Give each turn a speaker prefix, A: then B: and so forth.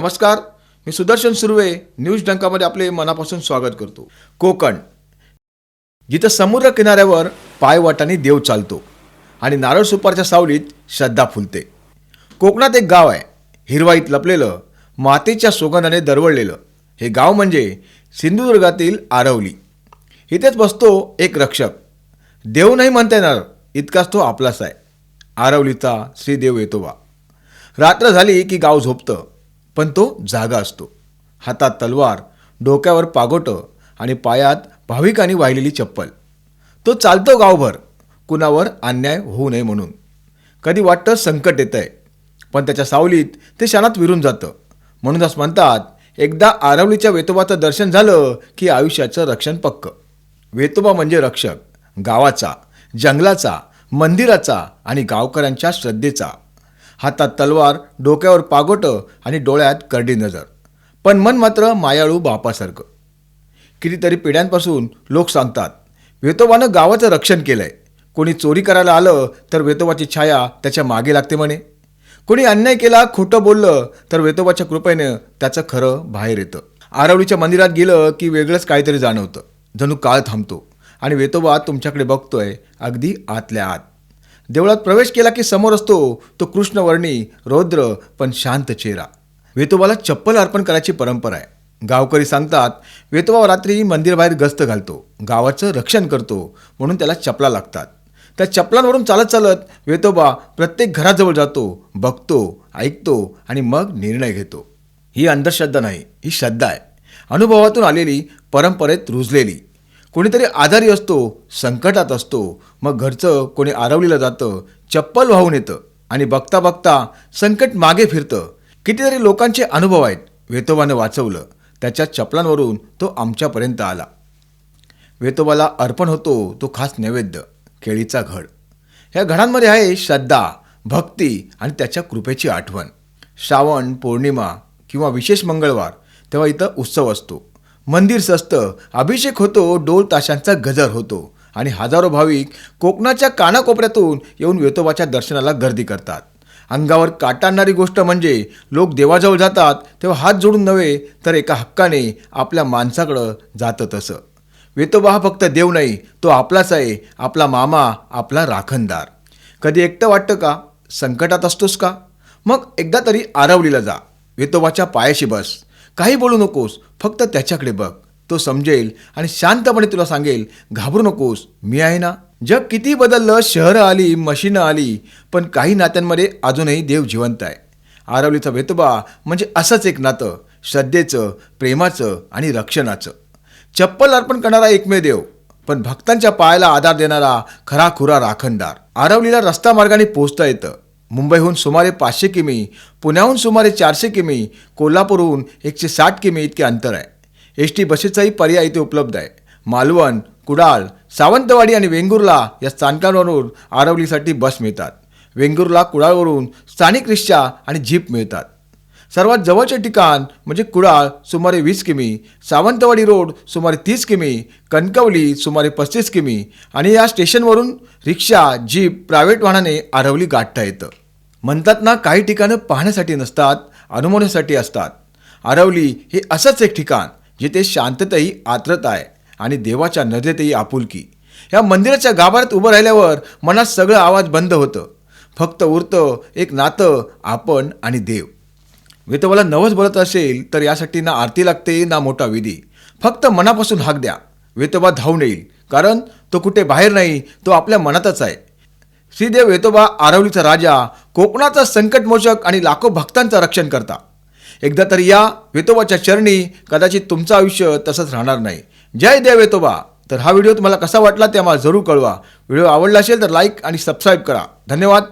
A: नमस्कार मी सुदर्शन सुर्वे न्यूज डंकामध्ये आपले मनापासून स्वागत करतो. कोकण. जिथं समुद्र किनाऱ्यावर पायवाटाने देव चालतो आणि नारळ सुपारच्या सावलीत श्रद्धा फुलते. कोकणात एक गाव आहे हिरवाईत लपलेलं मातीच्या सुगंधाने दरवळलेलं. हे गाव म्हणजे सिंधुदुर्गातील आरवली. इथेच बसतो एक रक्षक. देव नाही म्हणता येणार इतकाच तो आपलाच आहे. आरवलीचा श्रीदेव येतोबा. रात्र झाली की गाव झोपतं. पण तो जागा असतो. हातात तलवार डोक्यावर पागोटं आणि पायात भाविकांनी वाहिलेली चप्पल. तो चालतो गावभर. कुणावर अन्याय होऊ नये म्हणून. कधी वाटतं संकट येतंय. पण त्याच्या सावलीत ते क्षणात विरून जातं. म्हणूनच म्हणतात एकदा आरवलीच्या वेतोबाचं दर्शन झालं की आयुष्याचं रक्षण पक्क. वेतोबा म्हणजे रक्षक. गावाचा जंगलाचा मंदिराचा आणि गावकऱ्यांच्या श्रद्धेचा. हातात तलवार डोक्यावर पागोटं आणि डोळ्यात करडी नजर. पण मन मात्र मायाळू बापासारखं. कितीतरी पिढ्यांपासून लोक सांगतात वेतोबानं गावाचं रक्षण केलं आहे कोणी चोरी करायला आलं तर वेतोबाची छाया त्याच्यामागे लागते म्हणे. कोणी अन्याय केला खोटं बोललं तर वेतोबाच्या कृपेनं त्याचं खरं बाहेर येतं. आरवलीच्या मंदिरात गेलं की वेगळंच काहीतरी जाणवतं. जणू काळ थांबतो आणि वेतोबा तुमच्याकडे बघतोय अगदी आतल्या आत. देवळात प्रवेश केला की समोर असतो तो कृष्णवर्णी रौद्र पण शांत चेहरा. वेतोबाला चप्पल अर्पण करायची परंपरा आहे. गावकरी सांगतात वेतोबा रात्री मंदिरबाहेर गस्त घालतो गावाचं रक्षण करतो म्हणून त्याला चपला लागतात. त्या चपलांवरून चालत चालत वेतोबा प्रत्येक घराजवळ जातो बघतो ऐकतो आणि मग निर्णय घेतो. ही अंधश्रद्धा नाही ही श्रद्धा आहे. अनुभवातून आलेली परंपरेत रुजलेली. कोणीतरी आजारी असतो संकटात असतो मग घरचं कोणी आरवलीला जातं चप्पल वाहून येतं आणि बघता बघता संकट मागे फिरतं. कितीतरी लोकांचे अनुभव आहेत वेतोबानं वाचवलं. त्याच्या चपलांवरून तो आमच्यापर्यंत आला. वेतोबाला अर्पण होतो तो खास नैवेद्य केळीचा घड. ह्या घडांमध्ये आहे श्रद्धा भक्ती आणि त्याच्या कृपेची आठवण. श्रावण पौर्णिमा किंवा विशेष मंगळवार तेव्हा इथं उत्सव असतो. मंदिर सजतं अभिषेक होतो डोल ताशांचा गजर होतो. आणि हजारो भाविक कोकणाच्या कानाकोपऱ्यातून येऊन वेतोबाच्या दर्शनाला गर्दी करतात. अंगावर काटा आणणारी गोष्ट म्हणजे लोक देवाजवळ जातात तेव्हा हात जोडून नव्हे तर एका हक्काने आपल्या माणसाकडं जातं तसं. वेतोबा हा फक्त देव नाही तो आपलाच आहे आपला मामा आपला राखणदार. कधी एकटं वाटतं का? संकटात असतोस का? मग एकदा तरी आरवलीला जा. वेतोबाच्या पायाशी बस. काही बोलू नकोस फक्त त्याच्याकडे बघ. तो समजेल आणि शांतपणे तुला सांगेल घाबरू नकोस मी आहे ना? जग किती बदललं शहरं आली मशीनं आली पण काही नात्यांमध्ये अजूनही देव जिवंत आहे. आरवलीचा वेतोबा म्हणजे असंच एक नातं श्रद्धेचं प्रेमाचं आणि रक्षणाचं. चप्पल अर्पण करणारा एकमेव देव पण भक्तांच्या पायाला आधार देणारा खरा खुरा राखणदार. आरवलीला रस्ता मार्गाने पोहोचता येतं. मुंबईहून सुमारे पाचशे किमी पुण्याहून सुमारे चारशे किमी कोल्हापूरहून एकशे साठ किमी इतके अंतर आहे. एस टी बसेसचाही पर्याय इथे उपलब्ध आहे. मालवण कुडाळ सावंतवाडी आणि वेंगुर्ला या स्थानकांवरून आरवलीसाठी बस मिळतात. वेंगुर्ला कुडाळवरून स्थानिक रिक्षा आणि जीप मिळतात. सर्वात जवळचे ठिकाण म्हणजे कुडाळ सुमारे वीस किमी सावंतवाडी रोड सुमारे तीस किमी कणकवली सुमारे पस्तीस किमी आणि या स्टेशनवरून रिक्षा जीप प्रायव्हेट वाहनाने आरवली गाठता येतं. म्हणतात ना काही ठिकाणं पाहण्यासाठी नसतात अनुभवण्यासाठी असतात. आरवली हे असंच एक ठिकाण जिथे शांतताही आर्द्रता आहे आणि देवाच्या नजरेतही आपुलकी. या मंदिराच्या गाभाऱ्यात उभं राहिल्यावर मनात सगळं आवाज बंद होतं. फक्त उरतं एक नातं आपण आणि देव. वेतोबाला नवस बोलत असेल तर यासाठी ना आरती लागते ना मोठा विधी. फक्त मनापासून हाक द्या. वेतोबा धावून येईल. कारण तो कुठे बाहेर नाही तो आपल्या मनातच आहे. श्रीदेव वेतोबा आरवलीचा राजा कोकणाचा संकटमोचक आणि लाखो भक्तांचं रक्षण करता. एकदा तरी या वेतोबाच्या चरणी कदाचित तुमचं आयुष्य तसंच राहणार नाही. जय देव वेतोबा. तर हा व्हिडिओ तुम्हाला कसा वाटला ते आम्हाला जरूर कळवा. व्हिडिओ आवडला असेल तर लाईक आणि सबस्क्राईब करा. धन्यवाद.